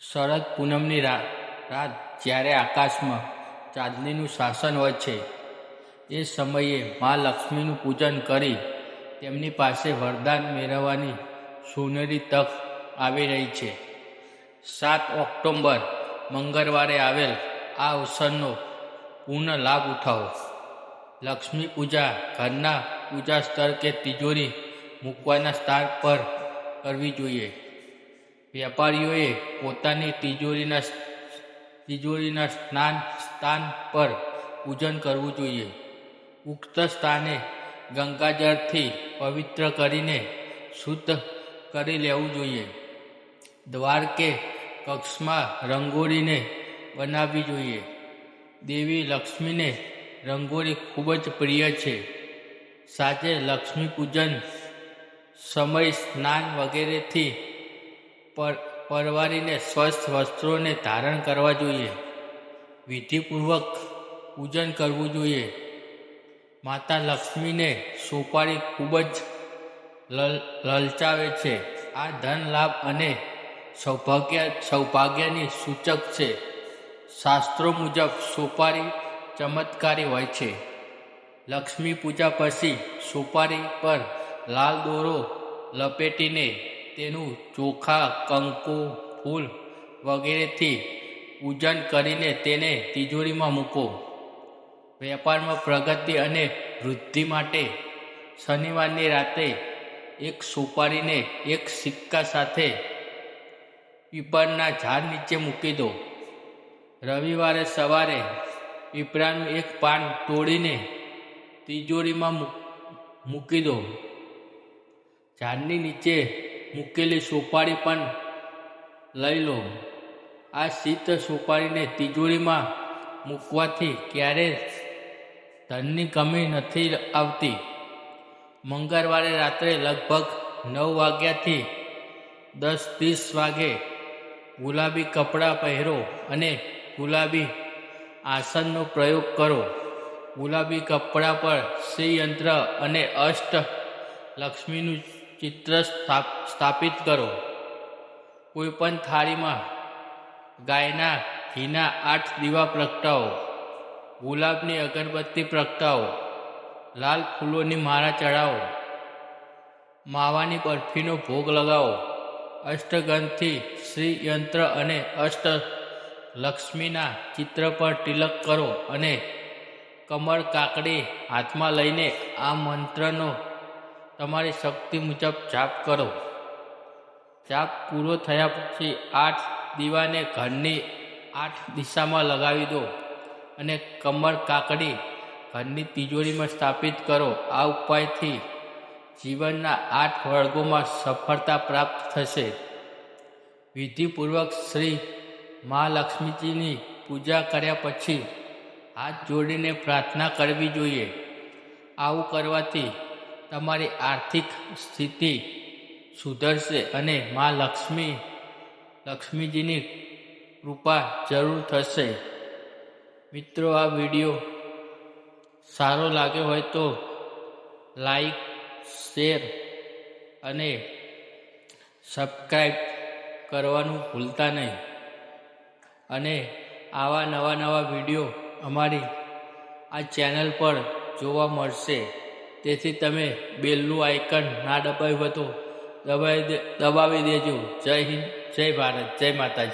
શરદ પૂનમની રા, રાત જ્યારે આકાશમાં ચાંદનીનું શાસન હોય છે, એ સમયે મા લક્ષ્મીનું પૂજન કરી તેમની પાસે વરદાન મેળવવાની સોનેરી તક આવી રહી છે. સાત ઓક્ટોમ્બર, મંગળવારે આવેલ આ અવસરનો પૂર્ણ લાભ ઉઠાવો. લક્ષ્મી પૂજા, ઘરના પૂજા સ્તર કે તિજોરી મૂકવાના સ્થાન પર કરવી જોઈએ. વેપારીઓએ પોતાની તિજોરીના તિજોરીના સ્નાન, સ્થાન પર પૂજન કરવું જોઈએ. ઉક્ત સ્થાને ગંગાજળથી પવિત્ર કરીને શુદ્ધ કરી લેવું જોઈએ. દ્વાર કે કક્ષમાં રંગોળીને બનાવવી જોઈએ. દેવી લક્ષ્મીને રંગોળી ખૂબ જ પ્રિય છે. સાથે લક્ષ્મી પૂજન સમય સ્નાન વગેરેથી પર પરવારીને સ્વસ્થ વસ્ત્રોને ધારણ કરવા જોઈએ. વિધિપૂર્વક પૂજન કરવું જોઈએ. માતા લક્ષ્મીને સોપારી ખૂબ જ લલ, લલચાવે છે. આ ધન લાભ અને સૌભાગ્ય, સૌભાગ્યની સૂચક છે. શાસ્ત્રો મુજબ સોપારી ચમત્કારી હોય છે. લક્ષ્મી પૂજા પછી સોપારી પર લાલ દોરો લપેટીને તેનું ચોખા, કંકુ, ફૂલ વગેરેથી પૂજન કરીને તેને તિજોરીમાં મૂકો. વેપારમાં પ્રગતિ અને વૃદ્ધિ માટે શનિવારની રાતે એક સુપારીને એક સિક્કા સાથે પીપળના ઝાડ નીચે મૂકી દો. રવિવારે સવારે પીપળાનું એક પાન તોડીને તિજોરીમાં મૂકી દો. ઝાડની નીચે મૂકેલી સોપારી પણ લઈ લો. આ શીત સોપારીને તિજોરીમાં મૂકવાથી ક્યારેય ધનની કમી નથી આવતી. મંગળવારે રાત્રે લગભગ નવ વાગ્યાથી દસ ત્રીસ વાગે ગુલાબી કપડાં પહેરો અને ગુલાબી આસનનો પ્રયોગ કરો. ગુલાબી કપડાં પર શ્રીયંત્ર અને અષ્ટ લક્ષ્મીનું ચિત્ર સ્થાપિત કરો. કોઈપણ થાળીમાં ગાયના ઘીના આઠ દીવા પ્રગટાવો. ગુલાબની અગરબત્તી પ્રગટાવો. લાલ ફૂલોની માળા ચડાવો માવાની બરફીનો ભોગ લગાવો. અષ્ટગંધથી શ્રી યંત્ર અને અષ્ટ લક્ષ્મીના ચિત્ર પર તિલક કરો અને કમળ કાકડી હાથમાં લઈને આ મંત્રનો તમારી શક્તિ મુજબ જાપ કરો. જાપ પૂરો થયા પછી આઠ દીવાને ઘરની આઠ દિશામાં લગાવી દો અને કમર કાકડી ઘરની તિજોરીમાં સ્થાપિત કરો. આ ઉપાયથી જીવનના આઠ વર્ગોમાં સફળતા પ્રાપ્ત થશે. વિધિપૂર્વક શ્રી મહાલક્ષ્મીજીની પૂજા કર્યા પછી હાથ જોડીને પ્રાર્થના કરવી જોઈએ. આવું કરવાથી તમારી આર્થિક સ્થિતિ સુધરશે અને મા લક્ષ્મી, લક્ષ્મીજીની કૃપા જરૂર થશે. મિત્રો, આ વીડિયો સારો લાગ્યો હોય તો લાઈક, શેર અને સબસ્ક્રાઈબ કરવાનું ભૂલતા નહીં. અને આવા નવા નવા વીડિયો અમારી આ ચેનલ પર જોવા મળશે. તેથી તમે બેલનું આઇકન ના દબાવ્યું હતું. દબાવી દબાવી દેજો. જય હિન્દ, જય ભારત, જય માતાજી.